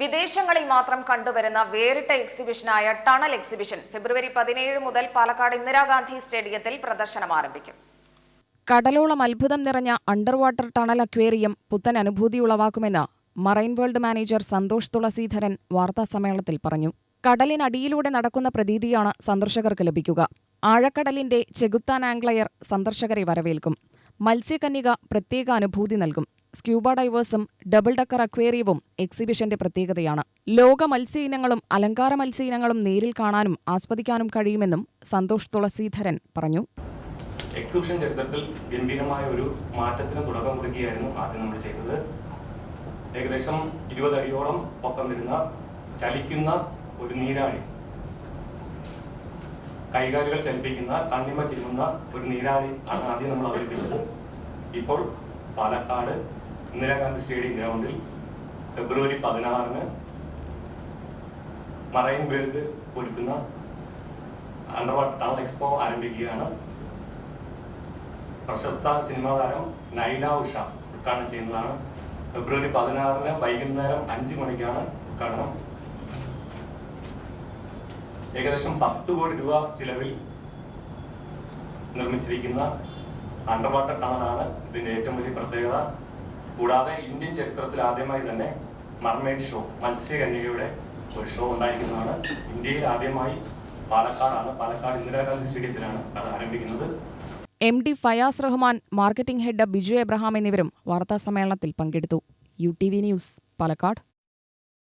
വിദേശങ്ങളിൽ മാത്രം കണ്ടുവരുന്ന വേറിട്ട എക്സിബിഷനായ ടണൽ എക്സിബിഷൻ ഫെബ്രുവരി പതിനേഴ് മുതൽ പാലക്കാട് ഇന്ദിരാഗാന്ധി സ്റ്റേഡിയത്തിൽ പ്രദർശനം ആരംഭിക്കും. കടലോളം അത്ഭുതം നിറഞ്ഞ അണ്ടർ വാട്ടർ ടണൽ അക്വേറിയം പുത്തൻ അനുഭൂതി ഉളവാക്കുമെന്ന് Marine World manager Santhosh Thulaseedharan വാർത്താസമ്മേളനത്തിൽ പറഞ്ഞു. കടലിനടിയിലൂടെ നടക്കുന്ന പ്രതീതിയാണ് സന്ദർശകർക്ക് ലഭിക്കുക. ആഴക്കടലിന്റെ ചെകുത്താൻ ആംഗ്ലയർ സന്ദർശകരെ വരവേൽക്കും. മത്സ്യകന്യക പ്രത്യേക അനുഭൂതി നൽകും. സ്ക്യൂബ ഡൈവേഴ്സും ഡബിൾ ഡക്കർ അക്വേറിയവും എക്സിബിഷന്റെ പ്രത്യേകതയാണ്. ലോക മത്സ്യ ഇനങ്ങളും അലങ്കാര മത്സ്യ ഇനങ്ങളും നേരിൽ കാണാനും ആസ്വദിക്കാനും കഴിയുമെന്നും സന്തോഷ് തുളസീധരൻ പറഞ്ഞു. എക്സിബിഷൻ ചരിത്രത്തിൽ ഗംഭീരമായ ഒരു മാറ്റത്തിന് തുടക്കം കുറിക്കുകയായിരുന്നു ആദ്യം നമ്മൾ ചെയ്തത്. ഏകദേശം ഇരുപതടിയോളം പൊക്കം വരുന്ന ചലിക്കുന്ന ഒരു നീരാളി കൈകാലുകൾ ചലിപ്പിക്കുന്ന കണ്ണിമ ചിരുന്ന ഒരു നീരാളി ആണ് ആദ്യം നമ്മൾ അവതരിപ്പിച്ചത്. ഇപ്പോൾ പാലക്കാട് ഇന്ദിരാഗാന്ധി സ്റ്റേഡിയം ഗ്രൗണ്ടിൽ ഫെബ്രുവരി പതിനാറിന് മറൈൻ വേൾഡ് ഒരുക്കുന്ന അണ്ടർവാട്ടർ ടണൽ എക്സ്പോ ആരംഭിക്കുകയാണ്. പ്രശസ്ത സിനിമാ താരം നൈല ഉഷ ഉദ്ഘാടനം ചെയ്യുന്നതാണ്. ഫെബ്രുവരി പതിനാറിന് വൈകുന്നേരം അഞ്ച് മണിക്കാണ് ഉദ്ഘാടനം. ഏകദേശം പത്ത് കോടി രൂപ ചിലവിൽ നിർമ്മിച്ചിരിക്കുന്ന അണ്ടർ വാട്ടർ ടണലാണ് ഇതിന്റെ ഏറ്റവും വലിയ പ്രത്യേകത. കൂടാതെ ഇന്ത്യൻ ചരിത്രത്തിൽ ആദ്യമായി തന്നെ മർമേഡ് ഷോ മത്സ്യകന്യകയുടെ ഒരു ഷോ ഉണ്ടായിരിക്കുന്നതാണ്. ഇന്ത്യയിൽ ആദ്യമായി പാലക്കാടാണ് പാലക്കാട് ഇന്ദിരാഗാന്ധി സ്റ്റേഡിയത്തിലാണ് അത് ആരംഭിക്കുന്നത്. M D Fayas Rahman marketing head Biju Abraham എന്നിവരും വാർത്താസമ്മേളനത്തിൽ പങ്കെടുത്തു. U T V news Palakkad.